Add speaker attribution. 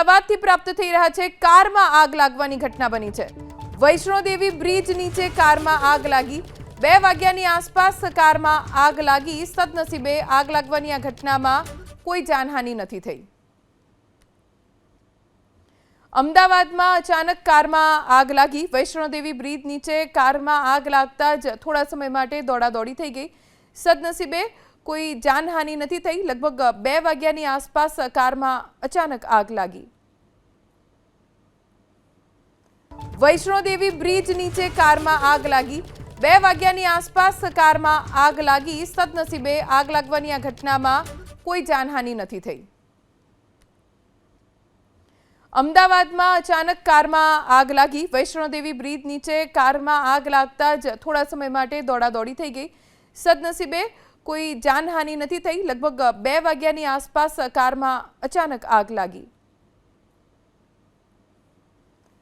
Speaker 1: અમદાવાદથી પ્રાપ્ત થઈ રહ્યા છે, કારમાં આગ લાગવાની ઘટના બની છે. વૈષ્ણોદેવી બ્રિજ નીચે કારમાં આગ લાગી. બે વાગ્યાની આસપાસ કારમાં આગ લાગી. સદનસીબે આગ લાગવાની આ ઘટનામાં કોઈ જાનહાનિ નથી થઈ. અમદાવાદમાં અચાનક કારમાં આગ લાગી. વૈષ્ણોદેવી બ્રિજ નીચે કારમાં આગ લાગતા જ થોડા સમય માટે દોડાદોડી થઈ ગઈ. સદનસીબે કોઈ જાનહાનિ નથી થઈ. લગભગ બે વાગ્યાની આસપાસ કારમાં અચાનક આગ લાગી. વૈષ્ણોદેવી બ્રિજ નીચે કારમાં આગ લાગી. બે વાગ્યાની આસપાસ કારમાં આગ લાગી. સદનસીબે આગ લાગવાની આ ઘટનામાં કોઈ જાનહાનિ નથી થઈ. અમદાવાદમાં અચાનક કારમાં આગ લાગી. વૈષ્ણોદેવી બ્રિજ નીચે કારમાં આગ લાગતા જ થોડા સમય માટે દોડાદોડી થઈ ગઈ. સદનસીબે કોઈ જાનહાનિ નથી થઈ. લગભગ બે વાગ્યાની આસપાસ કારમાં અચાનક આગ લાગી.